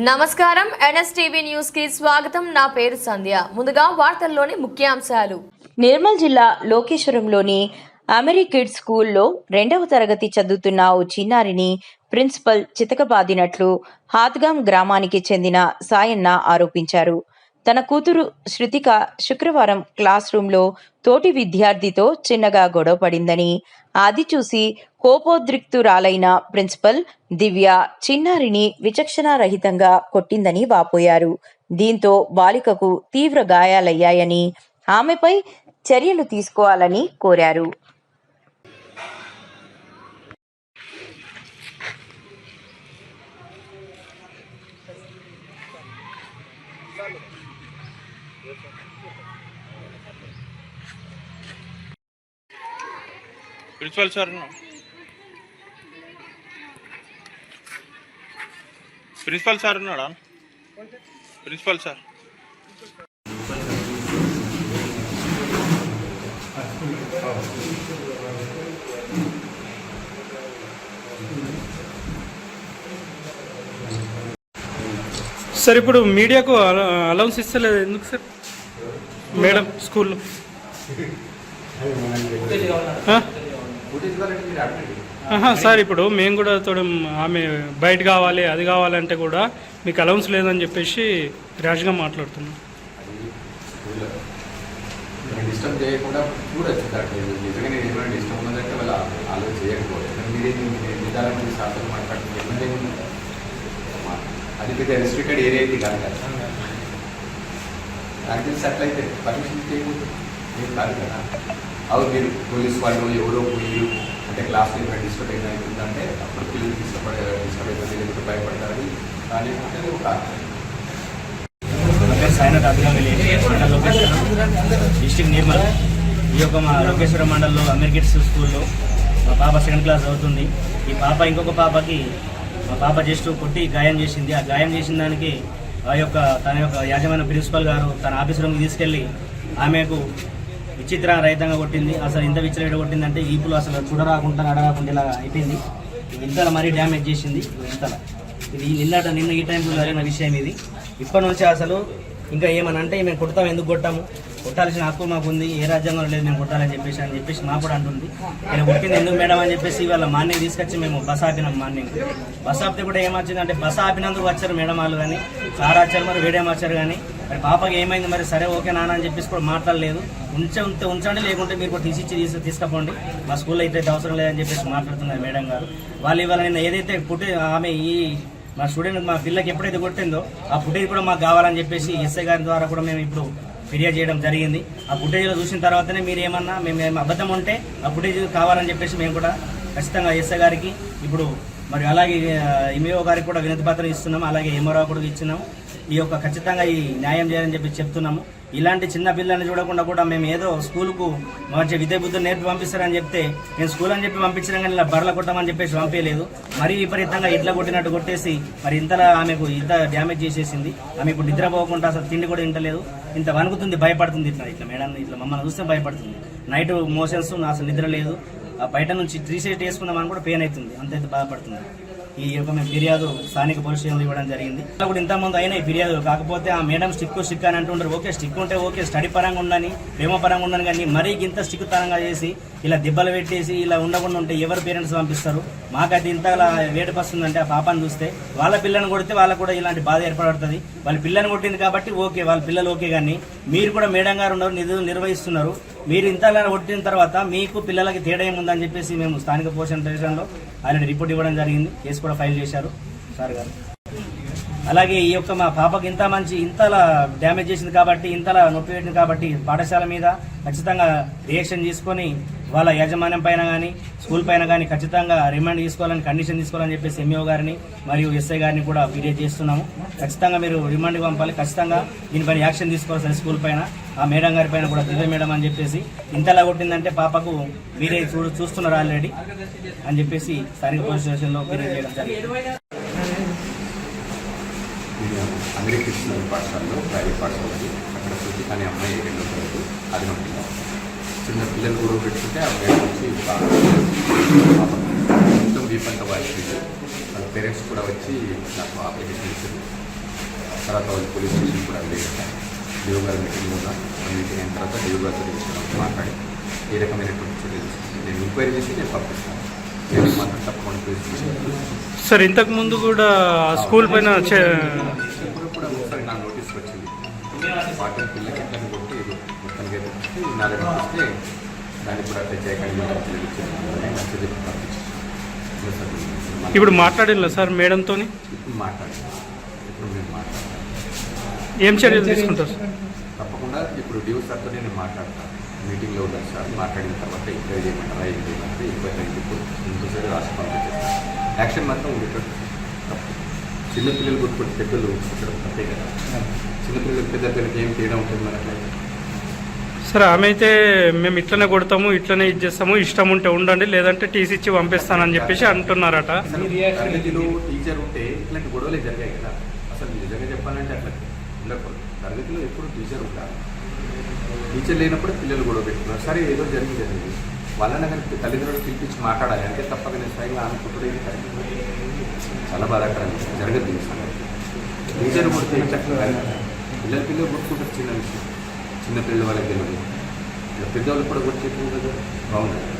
నమస్కారం. ఎన్ఎస్టీవీ న్యూస్కి స్వాగతం. నా పేరు సంధ్య. ముందుగా వార్తల్లోని ముఖ్యాంశాలు. నిర్మల్ జిల్లా లోకేశ్వరంలోని అమెరికిడ్ స్కూల్లో రెండవ తరగతి చదువుతున్న ఓ చిన్నారిని ప్రిన్సిపల్ చితకబాదినట్లు హాత్గాం గ్రామానికి చెందిన సాయన్న ఆరోపించారు. తన కూతురు శృతిక శుక్రవారం క్లాస్ రూంలో తోటి విద్యార్థితో చిన్నగా గొడవ పడిందని అది చూసి కోపోద్రిక్తురాలైన ప్రిన్సిపల్ దివ్య చిన్నారిని విచక్షణారహితంగా కొట్టిందని వాపోయారు. దీంతో బాలికకు తీవ్ర గాయాలయ్యాయని ఆమెపై చర్యలు తీసుకోవాలని కోరారు. ప్రిన్సిపల్ సార్ ప్రిన్సిపల్ సార్ ఉన్నాడా? Principal sir. సార్ ఇప్పుడు మీడియాకు అలౌన్స్ ఇస్తలేదు. ఎందుకు సార్? మేడం స్కూల్లో. సార్ ఇప్పుడు మేము కూడా తోడు ఆమె బయట కావాలి అది కావాలంటే కూడా మీకు అలౌన్స్ లేదని చెప్పేసి ర్యాష్గా మాట్లాడుతున్నాం. డిస్టర్బ్ చేయకుండా చూడొచ్చు దాంట్లో నిజంగా నేను ఏమైనా డిస్టర్బ్ ఉన్నదంటే వాళ్ళ ఆలోచన చేయకపోవచ్చు కానీ మీరేం నిదానం శాతం మాట్లాడుతుంది ఇబ్బంది ఏముంది? అది పెద్ద రెస్ట్రిక్టెడ్ ఏరియా ఇది కాదు కదా. నాకు తెలిసి అట్లయితే పర్మిషన్ చేయకూడదు. ఏం కాదు కదా. అవి మీరు పోలీస్ వాళ్ళు ఎవరో పోయి అంటే క్లాస్ ఏమైనా డిస్టర్బ్ అయినా అవుతుందంటే అప్పుడు పిల్లలు డిస్టర్బ్ డిస్టర్బ్ అవుతుంది లేకపోతే భయపడతారు? కానీ అంటే ఒక సాయినాథ్ అభిరామ్ డిస్టిక్ నిర్మల్ ఈ యొక్క మా లోకేశ్వర మండల్లో అమెరికెట్స్ స్కూల్లో మా పాప సెకండ్ క్లాస్ అవుతుంది. ఈ పాప ఇంకొక పాపకి మా పాప జస్ట్ కొట్టి గాయం చేసింది. ఆ గాయం చేసిన దానికి ఆ యొక్క తన యొక్క యాజమాన్య ప్రిన్సిపల్ గారు తన ఆఫీస్ రూమ్కి తీసుకెళ్ళి ఆమెకు విచిత్ర రహితంగా కొట్టింది. అసలు ఇంత విచ్చలవిడ కొట్టిందంటే ఈపులు అసలు చూడరాకుండా అడగకుండా ఇలా అయిపోయింది. ఇంతల మరీ డ్యామేజ్ చేసింది ఇంతల ఇది నిన్నట నిన్న ఈ టైంలో జరిగిన విషయం ఇది. ఇప్పటి నుంచి అసలు ఇంకా ఏమని అంటే మేము కొడతాం ఎందుకు కొట్టాము? కొట్టాల్సిన హక్కు మాకు ఉంది ఏ రాజ్యాంగంలో లేదు మేము కొట్టాలని చెప్పేసి అని చెప్పేసి మా కూడా అంటుంది. నేను కొట్టింది ఎందుకు మేడం అని చెప్పేసి వాళ్ళ మార్నింగ్ తీసుకొచ్చి మేము బస్ ఆపినాం మార్నింగ్. బస్ ఆపితే కూడా ఏమొచ్చింది అంటే బస్ ఆపినందుకు వచ్చారు మేడం వాళ్ళు కానీ సార్ వచ్చారు మరి వేడేం వచ్చారు కానీ మరి పాపకి ఏమైంది మరి? సరే ఓకే నాన్న అని చెప్పేసి కూడా మాట్లాడలేదు. ఉంచ ఉంటే ఉంచండి లేకుంటే మీరు కూడా తీసిచ్చి తీసి తీసుకపోండి. మా స్కూల్లో అయితే అవసరం లేదని చెప్పేసి మాట్లాడుతున్నారు మేడం గారు. వాళ్ళు ఇవాళ నిన్న ఏదైతే పుట్టి ఆమె ఈ మా స్టూడెంట్ మా పిల్లకి ఎప్పుడైతే కొట్టిందో ఆ ఫుటేజ్ కూడా మాకు కావాలని చెప్పేసి ఎస్ఐ గారి ద్వారా కూడా మేము ఇప్పుడు ఫిర్యాదు చేయడం జరిగింది. ఆ ఫుటేజ్లో చూసిన తర్వాతనే మీరు ఏమన్నా మేము అబద్ధం ఉంటే ఆ ఫుటేజ్ కావాలని చెప్పేసి మేము కూడా ఖచ్చితంగా ఎస్ఐ గారికి ఇప్పుడు మరి అలాగే ఎంఈఓ గారికి కూడా వినతి పత్రం ఇస్తున్నాము అలాగే ఎంఆర్ఓ కూడా ఇచ్చినాము ఈ యొక్క ఖచ్చితంగా ఈ న్యాయం చేయాలని చెప్పి చెప్తున్నాము. ఇలాంటి చిన్న పిల్లల్ని చూడకుండా కూడా మేము ఏదో స్కూల్కు మంచి విద్య బుద్ధులు నేర్పి పంపిస్తారని చెప్తే నేను స్కూల్ అని చెప్పి పంపించిన కానీ ఇలా బర్ల కొట్టమని చెప్పేసి పంపించలేదు మరీ విపరీతంగా ఇట్లా కొట్టినట్టు కొట్టేసి మరి ఇంతలా ఆమెకు ఇంత డ్యామేజ్ చేసేసింది. ఆమె ఇప్పుడు నిద్రపోకుండా అసలు తిండి కూడా తింటలేదు. ఇంత వణుకుతుంది భయపడుతుంది. ఇట్లా ఇట్లా మేడం ఇట్లా మమ్మల్ని చూస్తే భయపడుతుంది. నైట్ మోషన్స్ అసలు నిద్ర లేదు. ఆ బయట నుంచి త్రీ సీట్ వేసుకున్నామని కూడా పెయిన్ అవుతుంది. అంత బాధపడుతుంది. ఈ యొక్క మేము ఫిర్యాదు స్థానిక పోలీస్ స్టేషన్లో ఇవ్వడం జరిగింది. ఇలా ఇంతమంది అయినా ఈ ఫిర్యాదు కాకపోతే ఆ మేడం స్టిక్ స్టిక్ అని అంటుంటారు ఓకే స్టిక్ ఉంటే ఓకే స్టడీ పరంగా ఉండని ప్రేమ పరంగా ఉండని కానీ మరీ ఇంత స్టిక్ తరంగా చేసి ఇలా దెబ్బలు పెట్టేసి ఇలా ఉండకుండా ఉంటే ఎవరు పేరెంట్స్ పంపిస్తారు? మాకైతే ఇంతలా వేట పస్తుందంటే ఆ పాపని చూస్తే వాళ్ళ పిల్లని కొడితే వాళ్ళకు కూడా ఇలాంటి బాధ ఏర్పడుతుంది. వాళ్ళ పిల్లని కొట్టింది కాబట్టి ఓకే వాళ్ళ పిల్లలు ఓకే కానీ మీరు కూడా మేడం గారు ఉన్నారు నిధులు నిర్వహిస్తున్నారు. మీరు ఇంతగా కొట్టిన తర్వాత మీకు పిల్లలకి తేడా ఏముందని చెప్పేసి మేము స్థానిక పోషణ స్టేషన్లో ఆయన రిపోర్ట్ ఇవ్వడం జరిగింది. కేసు కూడా ఫైల్ చేశారు. సార్ గారు. అలాగే ఈ యొక్క మా పాపకి ఇంత మంచి ఇంతలా డ్యామేజ్ చేసింది కాబట్టి ఇంతలా నొప్పి పెట్టింది కాబట్టి పాఠశాల మీద ఖచ్చితంగా రియాక్షన్ తీసుకొని వాళ్ళ యాజమాన్యం పైన కానీ స్కూల్ పైన కానీ ఖచ్చితంగా రిమాండ్ తీసుకోవాలని కండిషన్ తీసుకోవాలని చెప్పేసి ఎంఈఓ గారిని మరియు ఎస్ఐ గారిని కూడా ఫిర్యాదు చేస్తున్నాము. ఖచ్చితంగా మీరు రిమాండ్కి పంపాలి. ఖచ్చితంగా దీనిపైన యాక్షన్ తీసుకోవాల్సిన స్కూల్ పైన ఆ మేడం గారి పైన కూడా దివ్య మేడం అని చెప్పేసి ఇంతలా కొట్టిందంటే పాపకు మీరే చూ చూస్తున్నారు ఆల్రెడీ అని చెప్పేసి స్థానిక పోలీస్ స్టేషన్లో ఫిర్యాదు చేయడం జరిగింది. నేను పాఠశాలలో ప్రైవేట్ పాఠశాల పాఠశాలకి అక్కడ వచ్చి అనే అమ్మాయి రెండో తరగతి అది మా పిల్ల చిన్న పిల్లలు కూడా పెట్టుకుంటే ఆ అమ్మాయి వచ్చి బాగా పాపం. మొత్తం వీపంతా వాడిపోయింది వాళ్ళ పేరెంట్స్ కూడా వచ్చి నాకు అప్లికేషన్ ఇచ్చారు తర్వాత వాళ్ళు పోలీస్ స్టేషన్ కూడా లేదు డిఓ గారి మీటింగ్ కూడా మీటింగ్ అయిన తర్వాత డిఓ గారితో తీసుకున్నాం. మాట్లాడి ఏ రకమైనటువంటి చర్యలు నేను ఎంక్వైరీ చేసి నేను పంపిస్తాను. నేను మాత్రం తప్పకుండా సార్ ఇంతకు ముందు కూడా స్కూల్ పైన దగ్గర వస్తే దాన్ని కూడా అట్లా చేయకండి పంపించాను మన- ఇప్పుడు మాట్లాడిల్లా సార్ మేడంతో ఇప్పుడు ఏం చర్యలు తీసుకుంటారు? సార్ తప్పకుండా ఇప్పుడు డిఓ సార్తో నేను మాట్లాడతాను. మీటింగ్లో ఉన్నాను సార్. మాట్లాడిన తర్వాత ఎంక్వైరీ చేయమంటారా ఏం చేయమంటారా ఎంక్వైరీ అయింది ఇంకోసారి రాసి పంపించేస్తాను యాక్షన్ మాత్రం ఉండేటట్టు చిన్నపిల్లలు కొట్టుకుంటే పెద్దలు ఇక్కడ తప్పే కదా. చిన్నపిల్లలు పెద్ద పిల్లలకి ఏం తేడా ఉంటుంది మనట్లయితే సరే ఆమె అయితే మేము ఇట్లనే కొడతాము ఇట్లనే ఇది చేస్తాము ఇష్టం ఉంటే ఉండండి లేదంటే టీసీ ఇచ్చి పంపిస్తానని చెప్పేసి అంటున్నారట. టీచర్ ఉంటే ఇట్లాంటి గొడవలే జరిగాయి కదా. అసలు నిజంగా చెప్పాలంటే అట్లా ఉండకూడదు. తరగతిలో ఎప్పుడు టీచర్ ఉంటారు టీచర్ లేనప్పుడు పిల్లలు గొడవ పెట్టుకున్నారు సరే ఏదో జరిగింది జరిగింది. వాళ్ళని కనుక తల్లిదండ్రులు పిలిపించి మాట్లాడాలి. అంటే తప్పక నేను స్వయంగా అనుకుంటుడే చాలా బాధాకరం. జరగదు టీచర్ కొడితే చక్కగా పిల్లలు పిల్లలు కొట్టుకుంటారు చిన్న విషయం. చిన్నపిల్లల వాళ్ళకి తెలియదు పెద్దవాళ్ళు కూడా కొట్టి చెప్పు కదా? బాగుంది